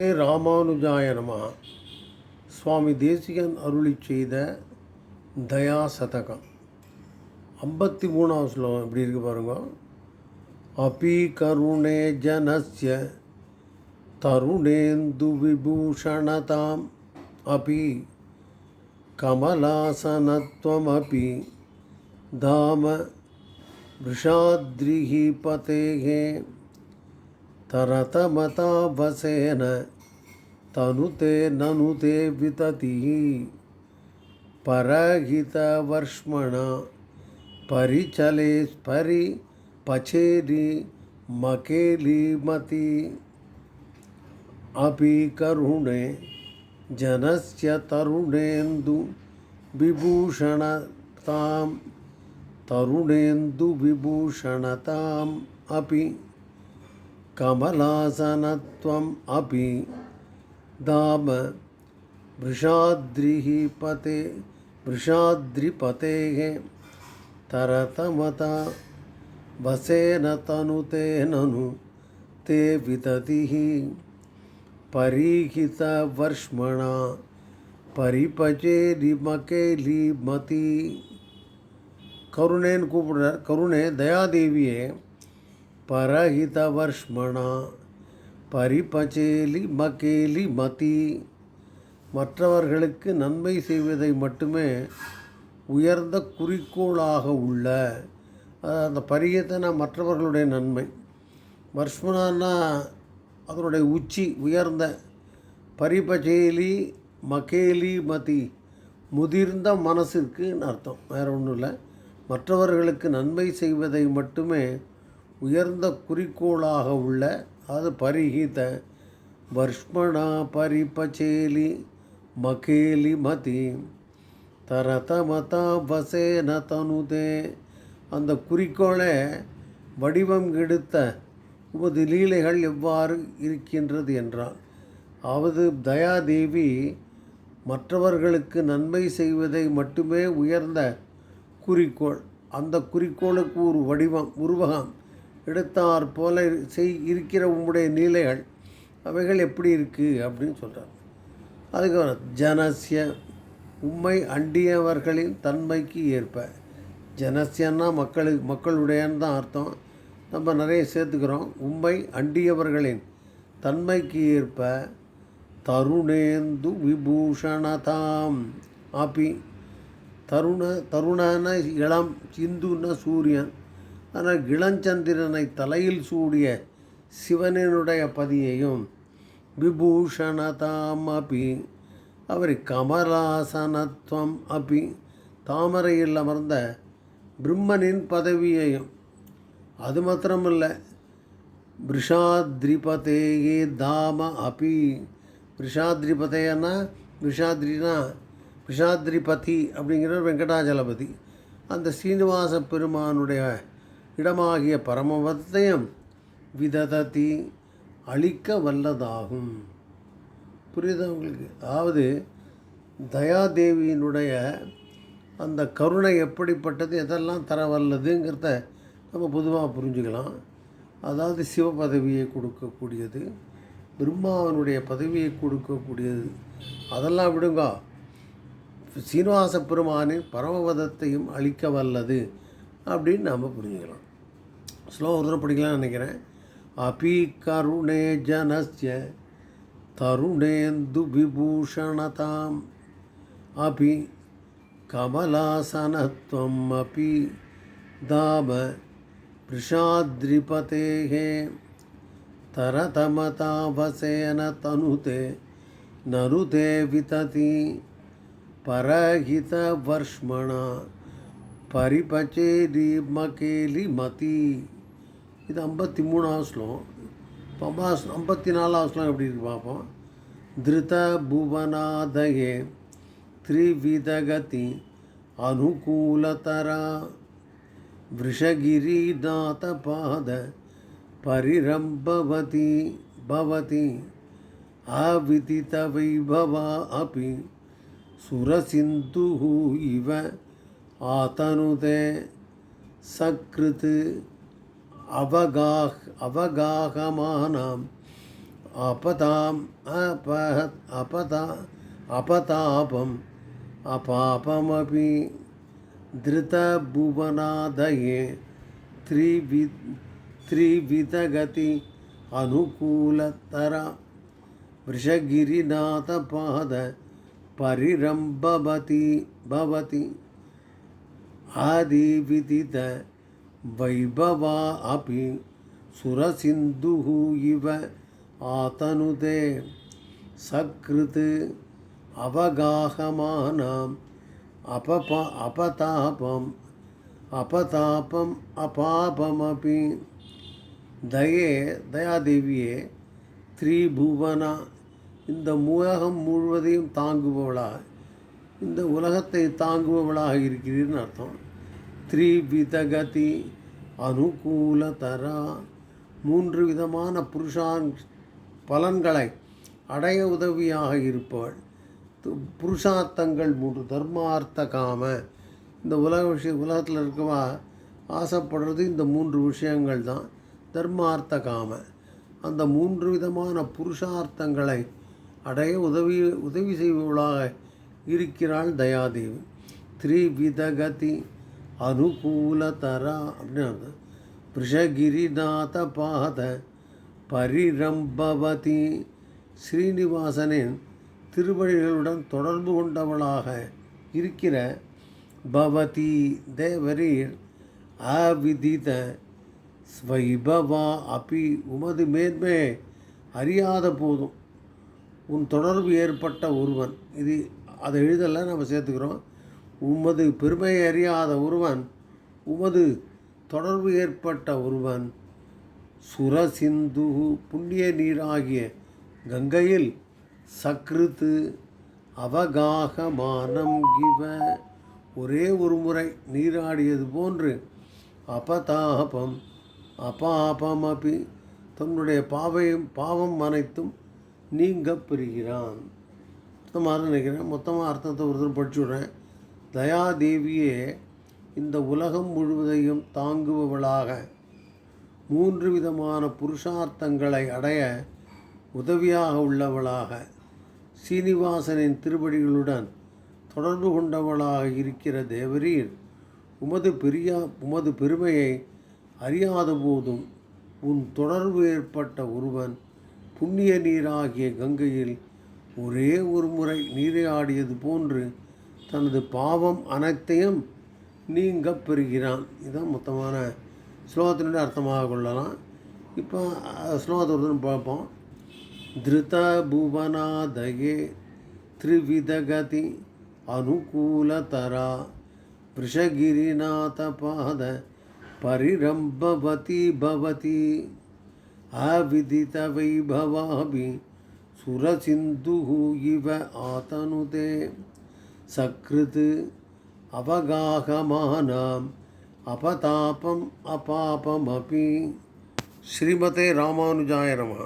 ராமானுஜாய நம சுவாமி தேசிகன் அருளி செய்த தயா சதகம் ஐம்பத்தி மூணாவது ஸ்லோகம் இப்படி இருக்கு பாருங்க அபி கருணே ஜனஸ்ய தருணேந்து விபூஷணதாம் அபி கமலாசனத்வமபி தாம விஷாத்ரிஹி பதேகே तरतमतावसेन तनुते ननुते विततिः। परहितवर्ष्मणा, परिचले परिपचेरि मकेलिमति अपि करुणे, जनस्य तरुणेन्दु विभूषणतां तरुणेन्दुविभूषणताम् अपि। कमलासनत्वम् अपि दाम वृषाद्रिः पते वृषाद्रिपतेः तरतमता वसेन तनुते ननु ते विदतिः परीहितवर्ष्मणा परिपचेरिमकेलिमती கருணேன்னு கூப்பிடுறார் கருணே தயாதேவியே பரஹிதவர்ஷ்மணா பரிபச்சேலி மகேலி மதி. மற்றவர்களுக்கு நன்மை செய்வதை மட்டுமே உயர்ந்த குறிக்கோளாக உள்ள அந்த பரியத்தனா மற்றவர்களுடைய நன்மை. வர்ஷ்மனான்னா அதனுடைய உச்சி உயர்ந்த பரிபச்சேலி மகேலி மதி முதிர்ந்த மனசிற்குன்னு அர்த்தம். வேறு ஒன்றும் இல்லை. மற்றவர்களுக்கு நன்மை செய்வதை மட்டுமே உயர்ந்த குறிக்கோளாக உள்ள அது பரிஹித வர்ஷ்மணா பரிபச்சேலி மகேலி மதி. தரதமதா வசேன தனுதே. அந்த குறிக்கோளை வடிவம் கெடுத்த உமது லீலைகள் எவ்வாறு இருக்கின்றது என்றால் அவது தயாதேவி மற்றவர்களுக்கு நன்மை செய்வதை மட்டுமே உயர்ந்த குறிக்கோள். அந்த குறிக்கோளுக்கு ஒரு வடிவம் உருவகம். எடுத்தாற் போல செய் இருக்கிற உம்முடைய நீலைகள் அவைகள் எப்படி இருக்குது அப்படின்னு சொல்கிறார் அதுக்கு ஜனசிய உம்மை அண்டியவர்களின் தன்மைக்கு ஏற்ப. ஜனசியன்னா மக்களுக்கு மக்களுடையன்னு தான் அர்த்தம். நம்ம நிறைய சேர்த்துக்கிறோம். உம்மை அண்டியவர்களின் தன்மைக்கு ஏற்ப தருணேந்து விபூஷணதாம். ஆப்பி தருண தருணன இளம் இந்துன்னா சூரியன் ஆனால் இளஞ்சந்திரனை தலையில் சூடிய சிவனினுடைய பதியையும் விபூஷணதாம் அபி அவர் கமலாசனத்துவம் அபி தாமரையில் அமர்ந்த பிரம்மனின் பதவியையும் அது மாத்திரமில்லை விஷாத்ரிபதேயே தாம அபி. விஷாத்ரிபதேன்னா விஷாத்ரினா விஷாத்ரிபதி அப்படிங்கிற வெங்கடாஜலபதி. அந்த சீனிவாச பெருமானுடைய இடமாகிய பரமபத்தையும் விதததி அழிக்க வல்லதாகும். புரியுதா உங்களுக்கு? அதாவது தயாதேவியினுடைய அந்த கருணை எப்படிப்பட்டது எதெல்லாம் தர வல்லதுங்கிறத நம்ம பொதுவாக புரிஞ்சுக்கலாம். அதாவது சிவ பதவியை கொடுக்கக்கூடியது பிரம்மாவனுடைய பதவியை கொடுக்கக்கூடியது. அதெல்லாம் விடுங்க. சீனிவாச பெருமானின் பரமபதத்தையும் அளிக்க வல்லது. அப்படின்னு நாம் புரிஞ்சுக்கலாம் ஸ்லோ ஒரு தடவை படிக்கலாம்னு நினைக்கிறேன் அபி கருணே ஜனஸ்ய தருணேந்து விபூஷணதாம் அபி கமலாசனத்வம் அபி தாம वृषाद्रिपतेः तरतमतावसेन तनुते नरुते वितति परहितवर्ष्मणा பரிபச்சேரிமகேலி மதி இது ஐம்பத்தி மூணாவது ஸ்லோகம் இப்போ ஐம்பா ஐம்பத்தி நாலாவது ஸ்லோகம் எப்படி இருக்கு பார்ப்போம் திருத புவனாதயே த்ரிவிதகதி அனுகூலதரா वृषगिरीनाथपाद परिरम्भवती भवति अविदितवैभवा अपि सुरसिन्धुः इव आतनुते सकृत् अवगाह् अवगाहमानां अपताम् अपह अपता अपतापम्, अपापमपि धृतभुवनादये त्रिवि, त्रिविधगति अनुकूलतर। वृषगिरिनाथपाद भवति। आदिविदित वैभवा अपि सुरसिन्धुः इव आतनुते सकृत् अवगाहमानाम् अपप अपतापम् अपतापम् अपापमपि தயே தயாதேவியே திரிபுவனா இந்த உலகம் முழுவதையும் தாங்குபவளாக இந்த உலகத்தை தாங்குபவளாக இருக்கிறீர்னு அர்த்தம். த்ரிவிதகதி அனுகூலதரா. மூன்று விதமான புருஷான் பலன்களை அடைய உதவியாக இருப்பவள். புருஷார்த்தங்கள் மூன்று தர்மார்த்த காம. இந்த உலக விஷயம் உலகத்தில் இருக்கவா ஆசைப்படுறது இந்த மூன்று விஷயங்கள் தான். தர்மார்த்த காம. அந்த மூன்று விதமான புருஷார்த்தங்களை அடைய உதவி உதவி செய்பவளாக இருக்கிறாள் தயாதேவி த்ரிவிதகதி அனுகூலதரா அப்படின்னு அர்த்தம். விஷகிரிநாத பாத பரிரம்பவதி ஸ்ரீனிவாசனின் திருவழிகளுடன் தொடர்பு கொண்டவளாக இருக்கிற பவதி தேவரீர் அவிதித ஸ்வைபவா அபி உமது மேன்மை அறியாத போதும் உன் தொடர்பு ஏற்பட்ட ஒருவன். இது அதை எழுதலாம் நம்ம சேர்த்துக்கிறோம். உமது பெருமை அறியாத ஒருவன் உமது தொடர்பு ஏற்பட்ட ஒருவன் சுரசிந்து புண்ணிய நீராகிய கங்கையில் சக்ருத்து அவகாகமானம் இவ ஒரே ஒரு முறை நீராடியது போன்று அபதாபம் அபாபமபி தன்னுடைய பாவையும் பாவம் அனைத்தும் நீங்க பெறுகிறான். அர்த்தமாக நினைக்கிறேன். மொத்தமாக அர்த்தத்தை ஒருத்தர் படிச்சு விட்றேன். தயாதேவியே இந்த உலகம் முழுவதையும் தாங்குபவளாக மூன்று விதமான புருஷார்த்தங்களை அடைய உதவியாக உள்ளவளாக சீனிவாசனின் திருவடிகளுடன் தொடர்பு கொண்டவளாக இருக்கிற தேவரீர் உமது பெரியா உமது பெருமையை அறியாத போதும் உன் தொடர்பு ஏற்பட்ட ஒருவன் புண்ணிய நீராகிய கங்கையில் ஒரே ஒரு முறை நீரை ஆடியது போன்று தனது பாவம் அனைத்தையும் நீங்க பெறுகிறான். இதுதான் மொத்தமான ஸ்லோகத்தினுடைய அர்த்தமாக கொள்ளலாம். இப்போ ஸ்லோகத்தை பார்ப்போம். திருத புவனாதயே த்ரிவிதகதி அனுகூலதரா விஷகிரிநாதபாத பரிரம்பவதி பவதி அவிதித வைபவாபி ಸುರಸಿಂಧು ಇವ ಆತನುದೇ ಸಕೃತ್ ಅವಗಾಹಮಾನಾಂ ಅಪತಾಪಂ ಅಪಾಪಮಪಿ ಶ್ರೀಮತೆ ರಾಮಾನುಜಾಯ ನಮಃ